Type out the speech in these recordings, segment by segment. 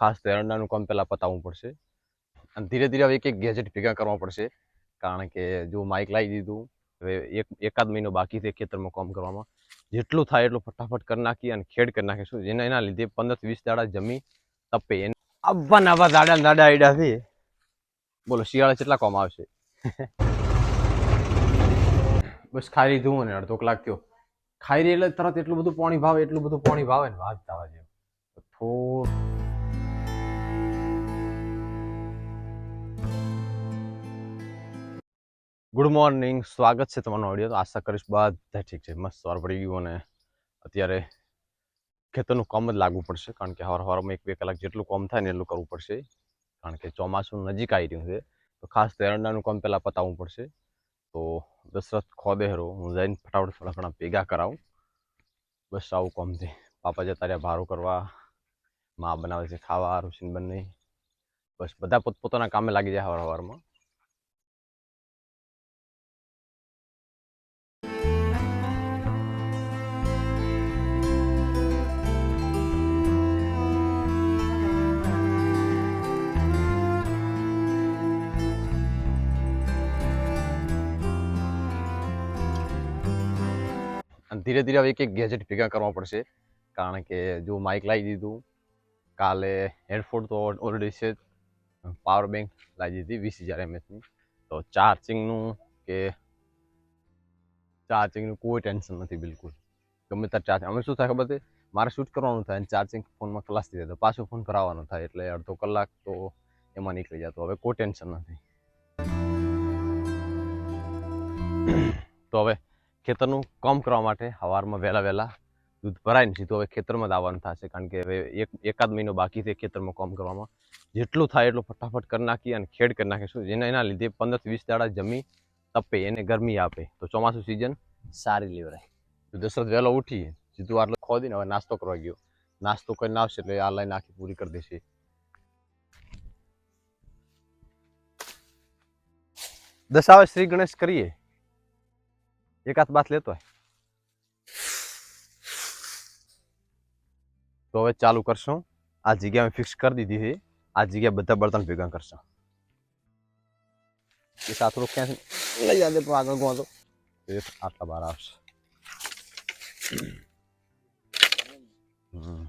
ખાસ એરંડાનું કામ પહેલાં પતાવવું પડશે. અને ધીરે ધીરે હવે એક એક ગેજેટ ભેગા કરવા પડશે. કારણ કે જો માઇક લાવી દીધું, હવે એક, એકાદ મહિનો બાકી છે ખેતરમાં કામ કરવામાં. જેટલું થાય એટલું ફટાફટ કરી નાખી અને ખેડ કરી નાખીશું જેના, એના લીધે પંદર વીસ દાડા જમી તપે. એને આવા નવા દાડા દાડા આઈડાથી બોલો, શિયાળા કેટલા કોમ આવશે? બસ ખાઈ લીધું અને અડધો કલાક થયો. ખાઈ રહી એટલે તરત એટલું બધું પાણી ભાવે, એટલું બધું પાણી ભાવે ને વાત થવા જેવું થોડું ગુડ મોર્નિંગ સ્વાગત છે તમારો ઓડિયો તો આશા કરીશ બધા ઠીક છે. મસ્ત સવાર પડી ગયું અને અત્યારે ખેતરનું કામ જ લાગવું પડશે. કારણ કે હવાર હવારમાં એક બે કલાક જેટલું કામ થાય ને એટલું કરવું પડશે. કારણ કે ચોમાસું નજીક આવી રહ્યું છે. તો ખાસ તેરંડાનું કામ પહેલાં પતાવવું પડશે. તો દશરથ ખોદેહરો હું જઈને ફટાફટ ઘણા ભેગા કરાવું. બસ આવું કામ છે. પાપા જતા રહ્યા ભારું કરવા. મા બનાવે છે ખાવા રોશીન બંને. બસ બધા પોતપોતાના કામે લાગી જાય હવાર હવારમાં ધીરે ધીરે હવે એક એક ગેજેટ ભેગા કરવા પડશે. કારણ કે જો માઇક લાવી દીધું, કાલે હેડફોન તો ઓલરેડી છે પાવર બેંક લાવી દીધી વીસ હજાર એમએચની તો ચાર્જિંગનું કે ચાર્જિંગનું કોઈ ટેન્શન નથી બિલકુલ. ગમે ત્યારે ચાર્જ અમે શું થાય ખબર છે? મારે શૂટ કરવાનું થાય અને ચાર્જિંગ ફોનમાં ખલાસ થઈ જાય. તો પાછો ફોન ભરાવાનો થાય એટલે અડધો કલાક તો એમાં નીકળી જતો હવે કોઈ ટેન્શન નથી. તો હવે ખેતરનું કામ કરવા માટે સવારમાં વહેલા વહેલા દૂધ ભરાઈને સીધું હવે ખેતરમાં જ આવવાનું થશે. કારણ કે હવે એક, એકાદ મહિનો બાકી છે ખેતરમાં કામ કરવામાં. જેટલું થાય એટલું ફટાફટ કરી નાખી અને ખેડ કરી નાખીશું જેના એના લીધે પંદર વીસ દાડા જમી તપે, એને ગરમી આપે. તો ચોમાસું સિઝન સારી લેવરાય. તો દશરથ વહેલો ઉઠી, સીધું આટલો ખોદીને હવે નાસ્તો કરવા ગયો. નાસ્તો કરીને આવશે એટલે આ લાઈન આખી પૂરી કરી દેશે. દશાવે શ્રી ગણેશ કરીએ. એક હાથ બાથ લેતો હોય તો હવે ચાલુ કરશું આ જગ્યા મેં ફિક્સ કરી દીધી છે આ જગ્યા બધા બર્તન ભેગા કરશું એ સાથડું ક્યાંથી લઈ જાય પણ આગળ ગોતો એ આટલા બાર આવશે હમ.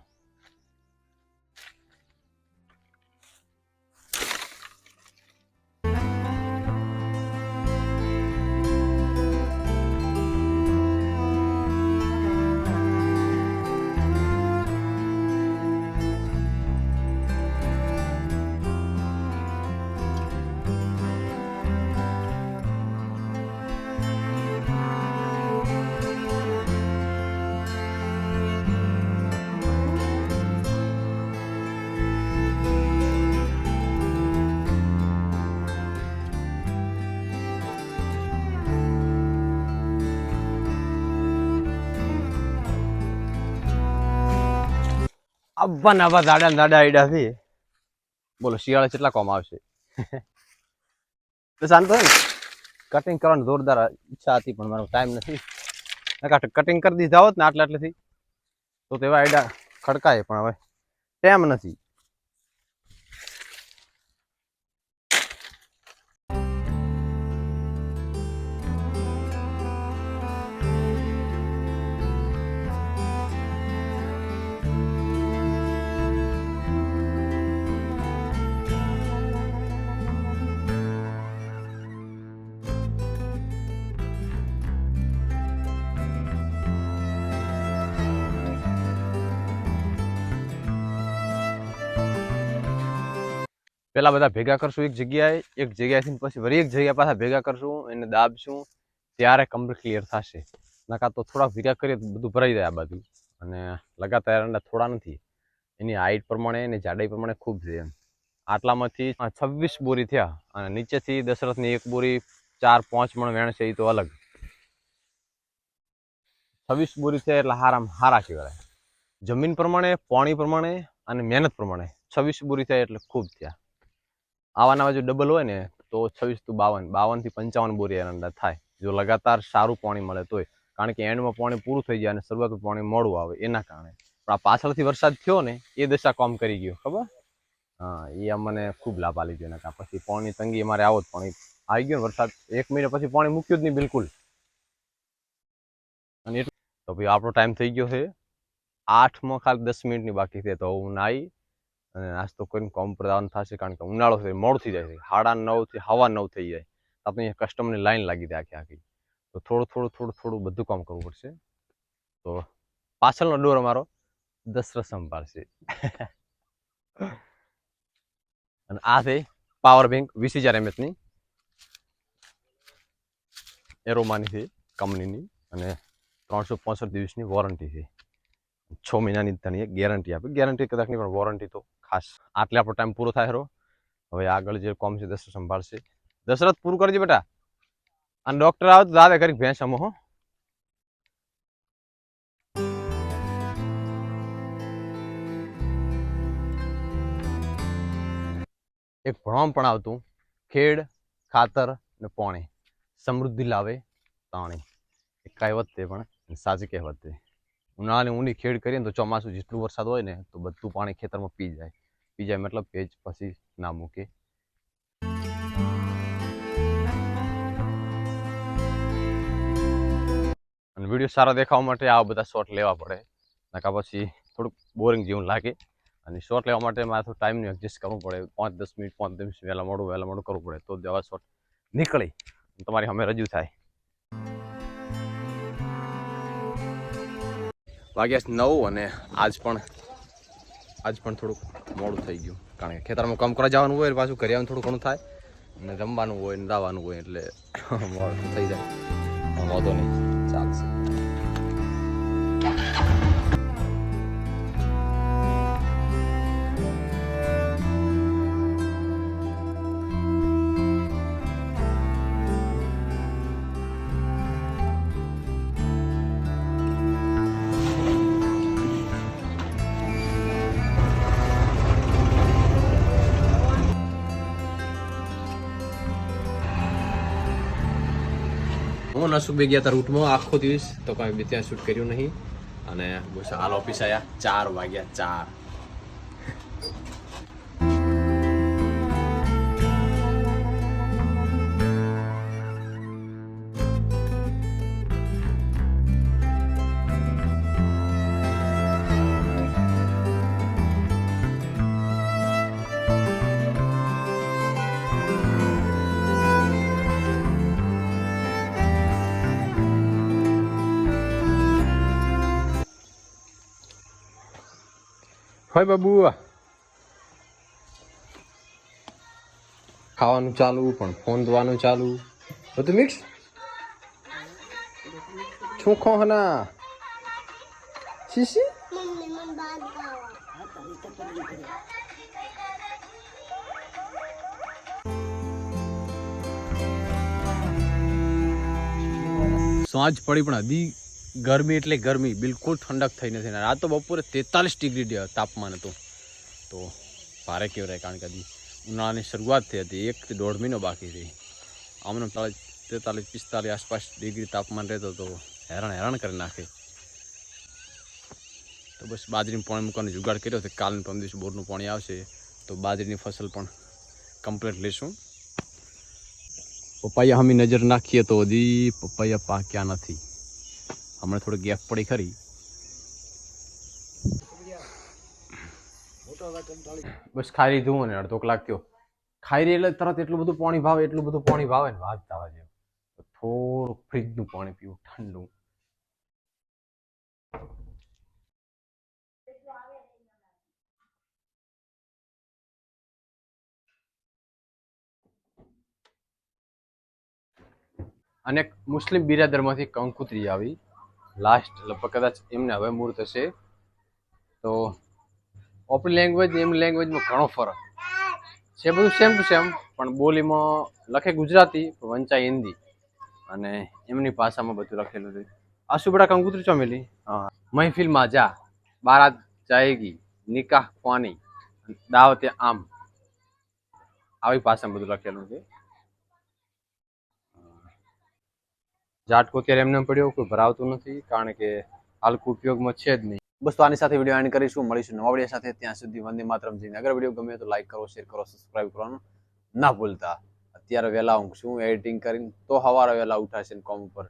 આવા નવા ને દાડા આઈડા છે. બોલો, શિયાળા કેટલા કોમ આવશે? તો શાંત હોય કટિંગ કરવાની જોરદાર ઈચ્છા હતી, પણ મારો ટાઈમ નથી. કટિંગ કરી દીધા હોત ને આટલા આટલેથી તો તેવા આઈડા ખડકાય પણ હવે. ટાઈમ નથી. પેલા બધા ભેગા કરશું એક જગ્યાએ, એક જગ્યાએથી પછી વળી એક જગ્યા પાછા ભેગા કરશું, એને દાબશું, ત્યારે કમર ક્લિયર થશે. નકા તો થોડા ભેગા કરીએ બધું ભરાઈ જાય આ બાજુ. અને લગાતાર અંડા થોડા નથી. એની હાઈટ પ્રમાણે, એની જાડાઈ પ્રમાણે ખૂબ છે આટલામાંથી છવ્વીસ બોરી થયા અને નીચેથી દશરથની એક બોરી ચાર, પાંચ મણ વેણ છે એ તો અલગ. છવ્વીસ બોરી થયા એટલે હારામ હારા કહેવાય. જમીન પ્રમાણે, પાણી પ્રમાણે અને મહેનત પ્રમાણે છવ્વીસ બોરી થયા એટલે ખૂબ થયા. આવા નવા જો ડબલ હોય ને, તો છવ્વીસ ટુ બાવન. બાવનથી પંચાવન બોરી એરંડા થાય. જો લગાતાર સારું પાણી મળે તોય. કારણ કે એન્ડમાં પાણી પૂરું થઈ જાય અને શરૂઆતનું પાણી મોડું આવે એના કારણે. પણ આ પાછળથી વરસાદ થયો ને, એ દશા કામ કરી ગયો, ખબર? હા, એ અમને ખૂબ લાભ આલી ગયો એના પછી પાણી તંગી અમારે આવો જ, પાણી આવી ગયો ને વરસાદ, એક મહિના પછી પાણી મૂક્યું જ નહીં બિલકુલ. અને એટલું તો ભાઈ આપણો ટાઈમ થઈ ગયો છે. આઠમાં ખાલી દસ મિનિટની બાકી છે, તો હું નાહી અને નાસ્તો કરીને કોમ પ્રદાન થશે કારણ કે ઉનાળો છે, મોડું થઈ જાય છે. સાડા નવથી હવા નવ થઈ જાય. આપણે કસ્ટમરની લાઈન લાગી જાય આખી આખી. તો થોડું થોડું થોડું થોડું બધું કામ કરવું પડશે. તો પાછળનો ડોર અમારો દશરથ સંભાળશે અને આ છે પાવર બેંક વીસ હજાર એમએચની એરોમાની છે કંપનીની અને ત્રણસો પાંસઠ દિવસની વોરંટી છે. છ મહિનાની તને ગેરંટી આપે. ગેરંટી કદાચની પણ વોરંટી તો ખાસ આટલે આપણો ટાઈમ પૂરો થાય હરો. હવે આગળ જે કોમ છે દશરથ સંભાળશે. દશરથ પૂરું કરજે બેટા. અને ડોક્ટર આવે તો દાદા કરી ભેંસ અમો હો. એક ભણવામાં પણ આવતું. ખેડ, ખાતર ને પોણે. સમૃદ્ધિ લાવે તાણે. કહેવત તે પણ સાચી કહેવત તે ઉનાળાની ઊંડી ખેડ કરીએ ને તો ચોમાસું જેટલું વરસાદ હોય ને તો બધું પાણી ખેતરમાં પી જાય. પી જાય મતલબ ભેજ પછી ના મૂકે. અને વીડિયો સારા દેખાવા માટે આવા બધા શોટ લેવા પડે. નકા પછી થોડુંક બોરિંગ જેવું લાગે. અને શોટ લેવા માટે મારે થોડું ટાઈમનું એડજસ્ટ કરવું પડે. પાંચ દસ મિનિટ, પાંચ દસ વહેલા મોડું વહેલા મોડું કરવું પડે. તો જ આવા શોટ નીકળે તમારી સામે રજૂ થાય. વાગ્યા છે નવ અને આજ પણ આજ પણ થોડુંક મોડું થઈ ગયું. કારણ કે ખેતરમાં કામ કરવા જવાનું હોય, પાછું ઘરે આવવાનું થોડું ઘણું થાય. ને રમવાનું હોય, ને દાવાનું હોય, એટલે મોડું થઈ જાય. વાંધો નહીં. ચાલશે. હું નસુકભાઈ ગયા હતા રૂટમાં આખો દિવસ તો કાંઈ બી ત્યાં શૂટ કર્યું નહીં. અને બસ હાલ ઓફિસ આવ્યા ચાર વાગ્યા, ચાર. હોય બાબુ ખાવાનું ચાલુ પણ ફોન ધોવાનું ચાલુ. બધું મિક્સ? શું ખો હના? શીશી? સાંજ પડી પણ હજી ગરમી એટલે ગરમી, બિલકુલ ઠંડક થઈ નથી. આ તો બપોરે તેતાલીસ ડિગ્રી તાપમાન હતું. તો ભારે કહેવાય કારણ કે હજી ઉનાળાની શરૂઆત થઈ હતી. એક દોઢ મહિનો બાકી હતી આમને તાલીસ તેતાલીસ, પિસ્તાલીસ આસપાસ ડિગ્રી તાપમાન રહેતો તો હેરાન હેરાન કરી નાખે. તો બસ બાજરીનું પાણી મૂકવાનો જુગાડ કર્યો છે. કાલનું ત્રણ દિવસ બોરનું પાણી આવશે. તો બાજરીની ફસલ પણ કમ્પ્લીટ લેશું. પપૈયા અમે નજર નાખીએ તો હજી પપૈયા પાક્યા નથી. હમણાં થોડી ગેપ પડી ખરી. બસ ખાઈ લીધું ને અડધો કલાક થયો. ખાઈ રહી એટલે તરત એટલું બધું પાણી ભાવે, એટલું બધું પાણી ભાવે ને વાત થવા જેવું. થોડુંક ફ્રીજનું પાણી પીવું, ઠંડુ. અને મુસ્લિમ બિરાદરમાંથી કંકુત્રી આવી. લાસ્ટ લગભગ કદાચ એમને હવે મૂળ થશે. તો ઓપન લેંગ્વેજ એમ લેંગ્વેજમાં ઘણો ફરક. છે બધું સેમ ટુ સેમ પણ બોલીમાં લખે ગુજરાતી, પણ વંચાય હિન્દી. અને એમની ભાષામાં બધું લખેલું છે. આશુ બડા કંકુતરી ચોમેલી. મહેફિલમાં જા બારાત જાએગી નિકાહ ખવાની, દાવતે આમ. આવી ભાષામાં બધું લખેલું છે. ઝાટકો અત્યારે એમને પડ્યો, કોઈ ભરાવતું નથી, કારણ કે હાલ કોઈ ઉપયોગમાં છે જ નહીં. બસ તો આની સાથે વીડિયો એન્ડ કરીશું. મળીશું નવા વીડિયો સાથે. ત્યાં સુધી વંદે માતરમ. જઈને અગર વીડિયો ગમે તો લાઈક કરો શેર કરો સબસ્ક્રાઈબ કરવાનું ના ભૂલતા. અત્યારે વહેલા ઊંઘ છું એડિટિંગ કરીને તો સવારે વહેલા ઉઠાશે કોમ ઉપર.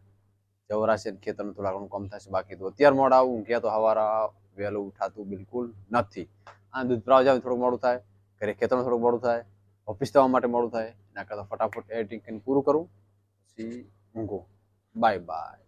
જવરાશે ખેતરનું થોડા ઘણું કોમ થશે, બાકી તો અત્યારે મોડા ઊંઘ્યા તો સવારે વહેલું ઉઠાતું બિલકુલ નથી. આ દૂધ પ્રાવ જાવ થોડું મોડું થાય. ઘરે ખેતરમાં થોડું મોડું થાય. ઓફિસ જવા માટે મોડું થાય. એના કરતાં ફટાફટ એડિટિંગ કરીને પૂરું કરું. પછી ઊંઘો. Bye-bye.